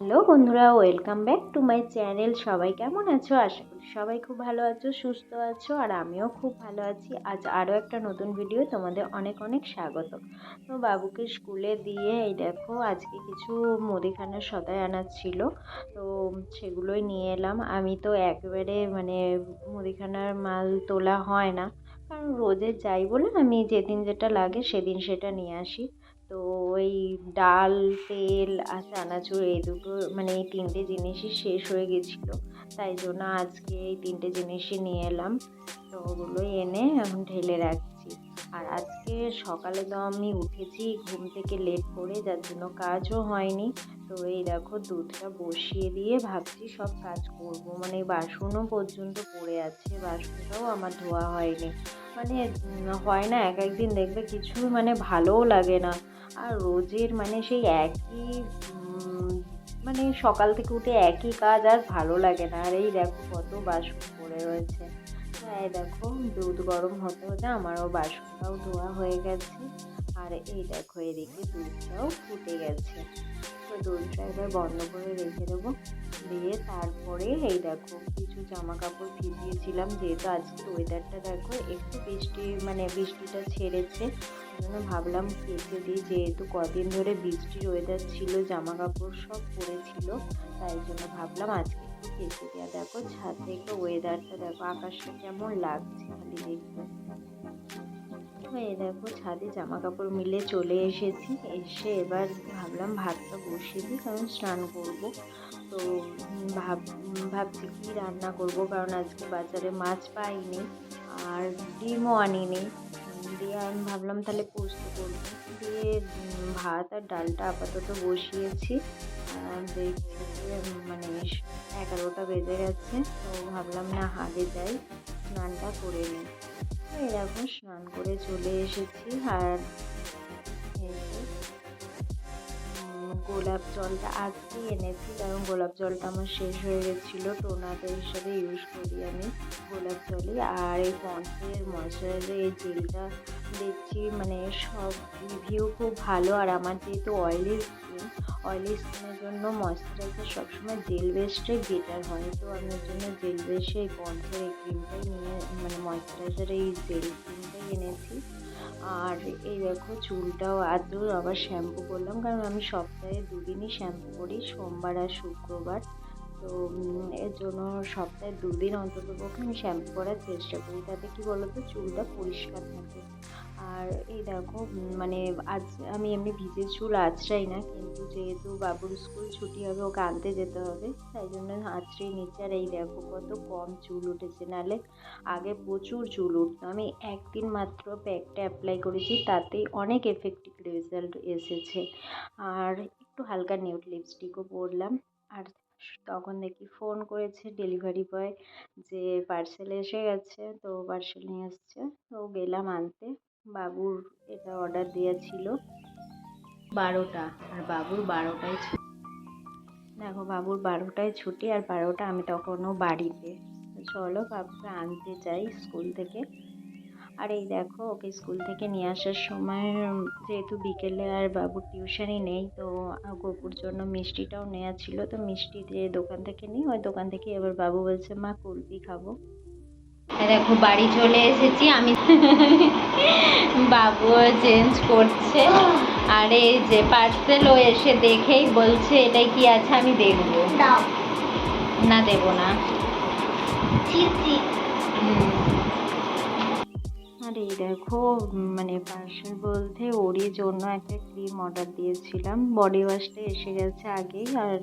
Hello বন্ধুরা, welcome back to my channel. সবাই কেমন আছো? আশা করি সবাই খুব ভালো আছো, সুস্থ আছো, আর আমিও খুব ভালো আছি। আজ আরও একটা নতুন ভিডিও তোমাদের অনেক অনেক স্বাগত। তো বাবুকে স্কুলে দিয়ে, এই দেখো, আজকে কিছু মুদিখানার সদাই আনার ছিল। তো সেগুলোই নিয়ে এলাম। আমি তো একেবারে মানে মুদিখানার মাল তোলা হয় না। কারণ রোজে যাই বলে আমি যেদিন যেটা লাগে সেদিন সেটা নিয়ে আসি। তো ওই ডাল, তেল আর চানাচুর এই দুটো মানে এই তিনটে জিনিসই শেষ হয়ে গেছিল। তাই জন্য আজকে এই তিনটে জিনিসই নিয়ে এলাম। তো ওগুলোই এনে এখন ঢেলে রাখছি আর আজকে সকালে তো আমি উঠেছি ঘুম থেকে লেট করে, যার জন্য কাজও হয়নি। তো এই দেখো দুধটা বসিয়ে দিয়ে ভাবছি সব কাজ করব। মানে বাসনও পর্যন্ত পড়ে আছে, বাসনটাও আমার ধোয়া হয়নি। মানে হয় না এক একদিন দেখবে কিছু মানে ভালোও লাগে না। আর রোজের মানে সেই একই মানে সকাল থেকে উঠে একই কাজ আর ভালো লাগে না। আর এই দেখো কত বাসন পড়ে রয়েছে। হ্যাঁ দেখো দুধ গরম হতে হতে আমারও বাসনটাও ধোয়া হয়ে গেছে। আর এই দেখো এদিকে দুধটাও ফুটে গেছে। তো দুধটা এবার বন্ধ করে রেখে দেবো। দিয়ে তারপরে এই দেখো কিছু জামা কাপড় ভিজিয়েছিলাম। যেহেতু আজকে ওয়েদারটা দেখো একটু বৃষ্টি মানে বৃষ্টিটা ছেড়েছে। জন্য ভাবলাম কেচে দিই। যেহেতু কদিন ধরে বৃষ্টির ওয়েদার ছিল জামা কাপড় সব পড়েছিল, তাই জন্য ভাবলাম আজকে কেচে দেওয়া দেখো ছাদ থেকে ওয়েদারটা দেখো, আকাশটা কেমন লাগছে খালি দেখতে। এই দেখো ছাদে জামা কাপড় মিলে চলে এসেছি। এসে এবার ভাবলাম ভাতটা বসিয়ে দিই, কারণ স্নান করব। তো ভাব, ভাবছি কী রান্না করব, কারণ আজকে বাজারে মাছ পাইনি আর ডিমও আনিনি। দিয়ে আমি ভাবলাম তাহলে পোস্ত করব। দিয়ে ভাত আর ডালটা আপাতত বসিয়েছি। মানে এগারোটা বেজে গেছে, তো ভাবলাম না হাগে যাই, স্নানটা করে নিই। এরকম স্নান করে চলে এসেছি, আর গোলাপ জলটা আজকেই এনেছি, কারণ গোলাপ জলটা আমার শেষ হয়ে গেছিল টোনাটা হিসাবে ইউজ করি আমি গোলাপ জলই। আর এই পন্সের ময়শ্চারাইজার, এই জেলটা দেখছি মানে সব রিভিউ খুব ভালো, আর আমার যেহেতু অয়েলি স্কিন অয়েলি স্কিনের জন্য ময়শ্চারাইজার সবসময় জেল বেসটাই বেটার হয়। তো আমি জন্য জেল বেসে এই পন্সের এই ক্রিমটাই নিয়ে মানে ময়শ্চারাইজার এই জেল ক্রিমটাই এনেছি। আর এই দেখো চুলটাও আজও আবার শ্যাম্পু করলাম, কারণ আমি সপ্তাহে দুদিনই শ্যাম্পু করি, সোমবার আর শুক্রবার। তো এর জন্য সপ্তাহে দুদিন অন্তত পক্ষে আমি শ্যাম্পু করার চেষ্টা করি। তাতে কী বলতো? চুলটা পরিষ্কার থাকে। আর এই দেখো মানে আজ আমি এমনি ভিজে চুল আঁচড়াই না, কিন্তু যেহেতু বাবুর স্কুল ছুটি হবে, ওকে আনতে যেতে হবে, তাই জন্য আঁচড়েই নিচ্ছে। আর এই দেখো কত কম চুল উঠেছে, নাহলে আগে প্রচুর চুল উঠতো। আমি একদিন মাত্র প্যাকটা অ্যাপ্লাই করেছি, তাতেই অনেক এফেক্টিভ রেজাল্ট এসেছে। আর একটু হালকা নিউট লিপস্টিকও পরলাম, আর তখন দেখি ফোন করেছে ডেলিভারি বয় যে পার্সেল এসে গেছে, তো পার্সেল নিয়ে এসছে, তো গেলাম আনতে। বাবুর এটা অর্ডার দেওয়া ছিল। বারোটা, আর বাবুর বারোটায় ছুটি। দেখো, বাবুর বারোটায় ছুটি আর বারোটা আমি তখনও বাড়িতে। চলো বাবুকে আনতে যাই স্কুল থেকে। আর এই দেখো, ওকে স্কুল থেকে নিয়ে আসার সময় যেহেতু বিকেলে আর বাবুর টিউশনই নেই, তো গপুর জন্য মিষ্টিটাও নেওয়া ছিল। তো মিষ্টি যে দোকান থেকে নিই, ওই দোকান থেকে এবার বাবু বলছে, মা, কুলফি খাব। দেখো বাড়ি চলে এসেছি আমি বাবু চেঞ্জ করছে। আর এই যে ও এসে দেখেই বলছে এটা কি আছে? আমি দেখব। না দেব না। আর এই দেখো মানে পার্সেল বলতে ওরই জন্য একটা ক্রিম অর্ডার দিয়েছিলাম। বডি ওয়াশটা এসে গেছে আগেই আর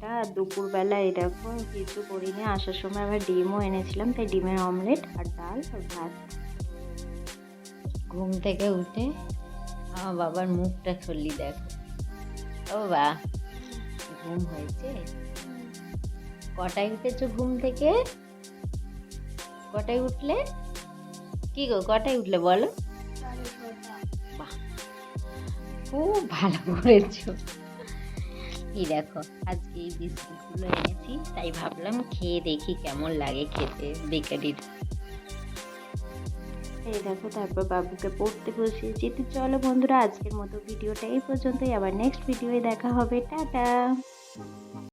এটা দুপুরবেলা এরকম কিছু করিনি আসার সময় আবার ডিমও এনেছিলাম তাই ডিমের অমলেট আর ডাল আর ভাত। ঘুম থেকে উঠে আমার বাবার মুখটা খুললি দেখো। ও বা ঘুম হয়েছে? কটায় উঠেছো ঘুম থেকে? কটায় উঠলে? কি গো কটায় উঠলে বলো? বাহ খুব ভালো করেছ। এই দেখো, আজকে এই বিস্কুটগুলো এনেছি, তাই ভাবলাম খেয়ে দেখি কেমন লাগে খেতে, বেকারির। এই দেখো, তারপর বাবুকে পড়তে বসিয়েছি। তো চলো বন্ধুরা, আজকের মতো ভিডিওটা এই পর্যন্তই। আবার নেক্সট ভিডিওয়ে দেখা হবে। টাটা!